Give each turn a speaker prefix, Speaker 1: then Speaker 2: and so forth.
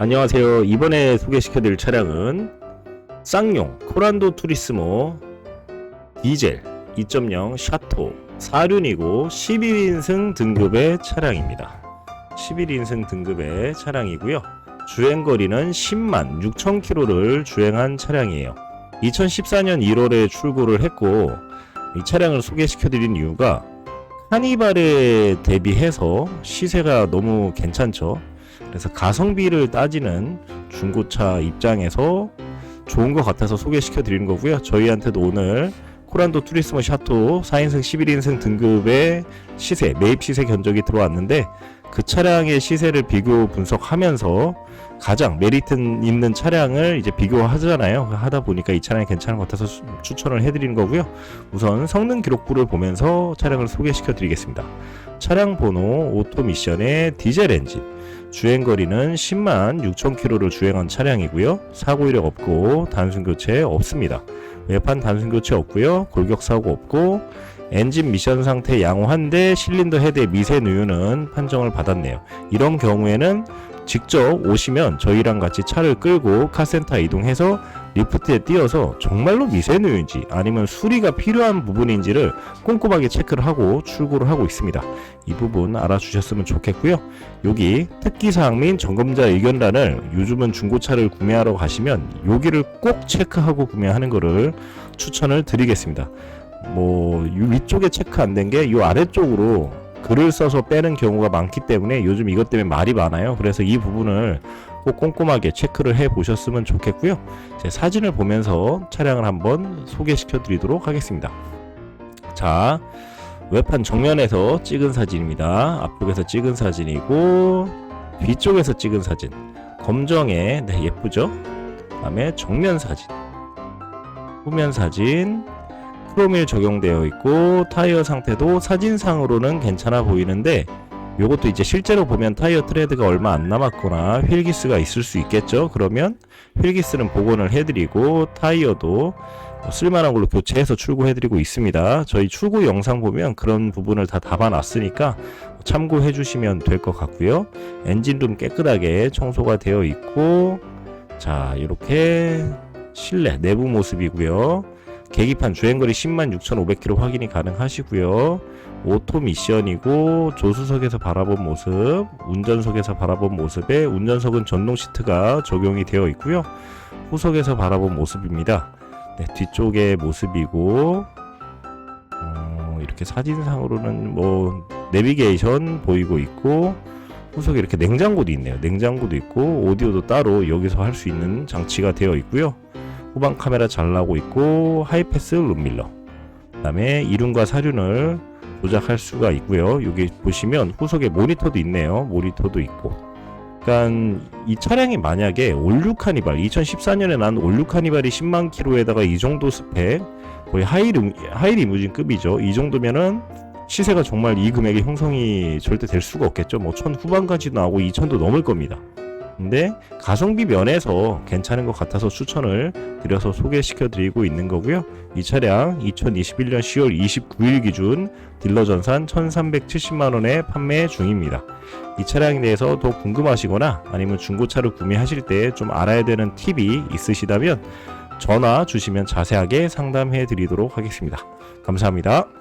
Speaker 1: 안녕하세요. 이번에 소개시켜드릴 차량은 쌍용 코란도 투리스모 디젤 2.0 샤토 4륜이고 11인승 등급의 차량입니다. 11인승 등급의 차량이고요. 주행거리는 10만 6천 킬로를 주행한 차량이에요. 2014년 1월에 출고를 했고 이 차량을 소개시켜드린 이유가 카니발에 대비해서 시세가 너무 괜찮죠. 그래서 가성비를 따지는 중고차 입장에서 좋은 것 같아서 소개시켜 드리는 거고요. 저희한테도 오늘 코란도 투리스모 샤토 4인승 11인승 등급의 시세, 매입 시세 견적이 들어왔는데 그 차량의 시세를 비교 분석하면서 가장 메리트 있는 차량을 이제 비교하잖아요. 하다 보니까 이 차량이 괜찮은 것 같아서 수- 추천을 해드리는 거고요. 우선 성능 기록부를 보면서 차량을 소개시켜 드리겠습니다. 차량 번호 오토 미션의 디젤 엔진. 주행 거리는 10만 6천 킬로를 주행한 차량이고요. 사고 이력 없고 단순 교체 없습니다. 외판 단순 교체 없고요. 골격 사고 없고 엔진 미션 상태 양호한데 실린더 헤드의 미세 누유는 판정을 받았네요. 이런 경우에는 직접 오시면 저희랑 같이 차를 끌고 카센터 이동해서 리프트에 띄어서 정말로 미세 누유인지 아니면 수리가 필요한 부분인지를 꼼꼼하게 체크를 하고 출고를 하고 있습니다. 이 부분 알아주셨으면 좋겠고요. 여기 특기사항 및 점검자 의견란을 요즘은 중고차를 구매하러 가시면 여기를 꼭 체크하고 구매하는 것을 추천을 드리겠습니다. 뭐이 위쪽에 체크 안 된 게 이 아래쪽으로 글을 써서 빼는 경우가 많기 때문에 요즘 이것 때문에 말이 많아요. 그래서 이 부분을 꼭 꼼꼼하게 체크를 해 보셨으면 좋겠고요. 제 사진을 보면서 차량을 한번 소개시켜 드리도록 하겠습니다. 자, 외판 정면에서 찍은 사진입니다. 앞쪽에서 찍은 사진이고 뒤쪽에서 찍은 사진. 검정에 네, 예쁘죠? 그다음에 정면 사진. 후면 사진. 크롬일 적용되어 있고 타이어 상태도 사진상으로는 괜찮아 보이는데 요것도 이제 실제로 보면 타이어 트레드가 얼마 안 남았거나 휠기스가 있을 수 있겠죠. 그러면 휠기스는 복원을 해드리고 타이어도 쓸만한 걸로 교체해서 출고해드리고 있습니다. 저희 출고 영상 보면 그런 부분을 다 담아놨으니까 참고해 주시면 될 것 같고요. 엔진룸 깨끗하게 청소가 되어 있고 자 이렇게 실내 내부 모습이고요. 계기판 주행거리 10만 6,500km 확인이 가능하시고요. 오토 미션이고 조수석에서 바라본 모습, 운전석에서 바라본 모습에 운전석은 전동 시트가 적용이 되어 있고요. 후석에서 바라본 모습입니다. 네, 뒤쪽의 모습이고 어, 이렇게 사진상으로는 뭐 내비게이션 보이고 있고 후석에 이렇게 냉장고도 있네요. 냉장고도 있고 오디오도 따로 여기서 할 수 있는 장치가 되어 있고요. 후방 카메라 잘 나오고 있고 하이패스 룸밀러 그 다음에 이륜과 사륜을 조작할 수가 있고요. 여기 보시면 후석에 모니터도 있네요. 모니터도 있고. 그러니까 이 차량이 만약에 올류 카니발 2014년에 난 올류 카니발이 10만 킬로에다가 이 정도 스펙 거의 하이 리, 하이 리무진 급이죠. 이 정도면은 시세가 정말 이 금액의 형성이 절대 될 수가 없겠죠. 뭐천 후반까지도 나오고 2천도 넘을 겁니다. 근데 가성비 면에서 괜찮은 것 같아서 추천을 드려서 소개시켜 드리고 있는 거고요. 이 차량 2021년 10월 29일 기준 딜러 전산 1,370만 원에 판매 중입니다. 이 차량에 대해서 더 궁금하시거나 아니면 중고차를 구매하실 때 좀 알아야 되는 팁이 있으시다면 전화 주시면 자세하게 상담해 드리도록 하겠습니다. 감사합니다.